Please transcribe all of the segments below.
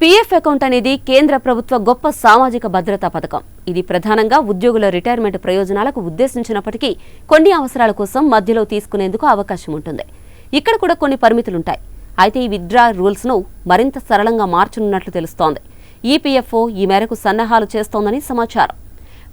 PF account అనేది కేంద్ర ప్రభుత్వ గొప్ప సామాజిక భద్రతా పథకం. ఇది ప్రధానంగా ఉద్యోగుల రిటైర్మెంట్ ప్రయోజనాలకు ఉద్దేశించినప్పటికీ కొన్ని అవసరాల కోసం మధ్యలో తీసుకునేందుకు అవకాశం ఉంటుంది. ఇక్కడ కూడా కొన్ని పరిమితులుంటాయి. అయితే ఈ విత్డ్రా రూల్స్ను మరింత సరళంగా మార్చనున్నట్లు తెలుస్తోంది. ఈపీఎఫ్ఓ ఈ మేరకు సన్నాహాలు చేస్తోందని సమాచారం.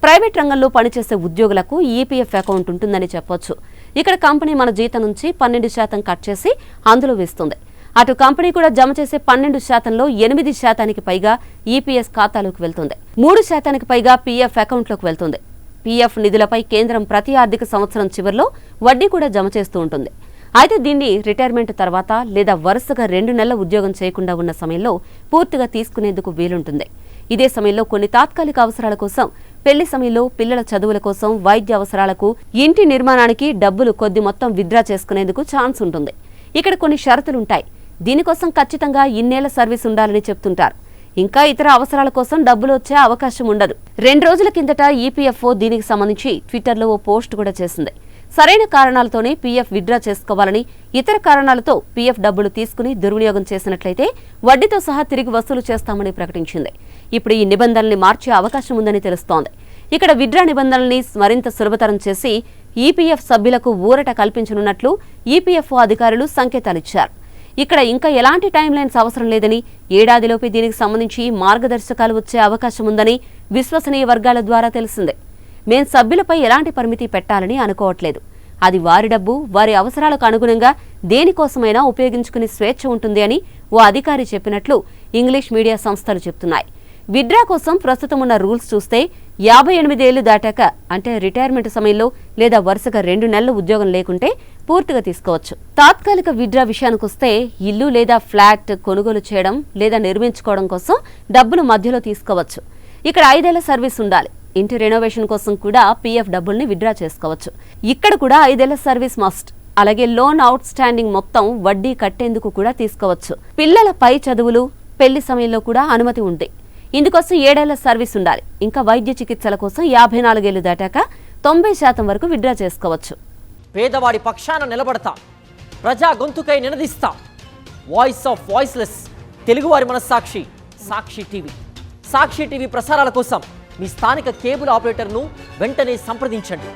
ప్రైవేట్ రంగంలో పనిచేసే ఉద్యోగులకు ఈపీఎఫ్ అకౌంట్ ఉంటుందని చెప్పొచ్చు. ఇక్కడ కంపెనీ మన జీతం నుంచి పన్నెండు శాతం కట్ చేసి అందులో వేస్తుంది. అటు కంపెనీ కూడా జమ చేసే పన్నెండు శాతంలో ఎనిమిది శాతానికి పైగా ఈపీఎస్ ఖాతాలోకి వెళ్తుంది. మూడు శాతానికి పైగా పీఎఫ్ అకౌంట్లోకి వెళ్తుంది. పీఎఫ్ నిధులపై కేంద్రం ప్రతి ఆర్థిక సంవత్సరం చివరిలో వడ్డీ కూడా జమ చేస్తూ ఉంటుంది. అయితే దీన్ని రిటైర్మెంట్ తర్వాత లేదా వరుసగా రెండు నెలల ఉద్యోగం చేయకుండా ఉన్న సమయంలో పూర్తిగా తీసుకునేందుకు వీలుంటుంది. ఇదే సమయంలో కొన్ని తాత్కాలిక అవసరాల కోసం పెళ్ళి సమయంలో పిల్లల చదువుల కోసం వైద్య అవసరాలకు ఇంటి నిర్మాణానికి డబ్బులు కొద్ది మొత్తం విత్డ్రా చేసుకునేందుకు ఛాన్స్ ఉంటుంది. ఇక్కడ కొన్ని షరతులుంటాయి. దీనికోసం ఖచ్చితంగా ఇన్నేళ్ళ సర్వీస్ ఉండాలని చెప్తుంటారు. ఇంకా ఇతర అవసరాల కోసం డబ్బులు వచ్చే అవకాశం ఉండదు. రెండు రోజుల కిందట ఈపీఎఫ్ఓ దీనికి సంబంధించి ట్విట్టర్లో ఓ పోస్ట్ కూడా చేసింది. సరైన కారణాలతోనే పీఎఫ్ విత్డ్రా చేసుకోవాలని ఇతర కారణాలతో పీఎఫ్ డబ్బులు తీసుకుని దుర్వినియోగం చేసినట్లయితే వడ్డీతో సహా తిరిగి వసూలు చేస్తామని ప్రకటించింది. ఇప్పుడు ఈ నిబంధనల్ని మార్చే అవకాశం ఉందని తెలుస్తోంది. ఇక్కడ విత్డ్రా నిబంధనల్ని మరింత సులభతరం చేసి ఈపీఎఫ్ సభ్యులకు ఊరట కల్పించనున్నట్లు ఈపీఎఫ్ఓ అధికారులు సంకేతాలిచ్చారు ఇక్కడ ఇంకా ఎలాంటి టైం లైన్స్ అవసరం లేదని ఏడాదిలోపే దీనికి సంబంధించి మార్గదర్శకాలు వచ్చే అవకాశం ఉందని విశ్వసనీయ వర్గాల ద్వారా తెలిసిందే. మేం సభ్యులపై ఎలాంటి పరిమితి పెట్టాలని అనుకోవట్లేదు. అది వారి డబ్బు వారి అవసరాలకు అనుగుణంగా దేనికోసమైనా ఉపయోగించుకునే స్వేచ్ఛ ఉంటుంది అని ఓ అధికారి చెప్పినట్లు ఇంగ్లీష్ మీడియా సంస్థలు చెప్తున్నాయి. విడ్రా కోసం ప్రస్తుతం ఉన్న రూల్స్ చూస్తే యాభై ఎనిమిదేళ్ళు దాటాక అంటే రిటైర్మెంట్ సమయంలో లేదా వరుసగా రెండు నెలలు ఉద్యోగం లేకుంటే పూర్తిగా తీసుకోవచ్చు. తాత్కాలిక విడ్రా విషయానికొస్తే ఇల్లు లేదా ఫ్లాట్ కొనుగోలు చేయడం లేదా నిర్మించుకోవడం కోసం డబ్బులు మధ్యలో తీసుకోవచ్చు. ఇక్కడ ఐదేళ్ళ సర్వీస్ ఉండాలి. ఇంటి రెనోవేషన్ కోసం కూడా పీఎఫ్ డబ్బుల్ని విడ్రా చేసుకోవచ్చు. ఇక్కడ కూడా ఐదేళ్ళ సర్వీస్ మస్ట్ అలాగే లోన్ అవుట్ స్టాండింగ్ మొత్తం వడ్డీ కట్టేందుకు కూడా తీసుకోవచ్చు. పిల్లల పై చదువులు పెళ్ళి సమయంలో కూడా అనుమతి ఉంది. ఇందుకోసం ఏడేళ్ళ సర్వీస్ ఉండాలి. ఇంకా వైద్య చికిత్సల కోసం యాభై నాలుగేళ్ళు దాటాక తొంభై శాతం వరకు విడ్రా చేసుకోవచ్చు. పేదవాడి పక్షాన నిలబడతాం. ప్రజా గొంతుకై నినదిస్తా. వాయిస్ ఆఫ్ వాయిస్లెస్ తెలుగువారి మనస్సాక్షి సాక్షి టీవీ. సాక్షి టీవీ ప్రసారాల కోసం మీ స్థానిక కేబుల్ ఆపరేటర్ను వెంటనే సంప్రదించండి.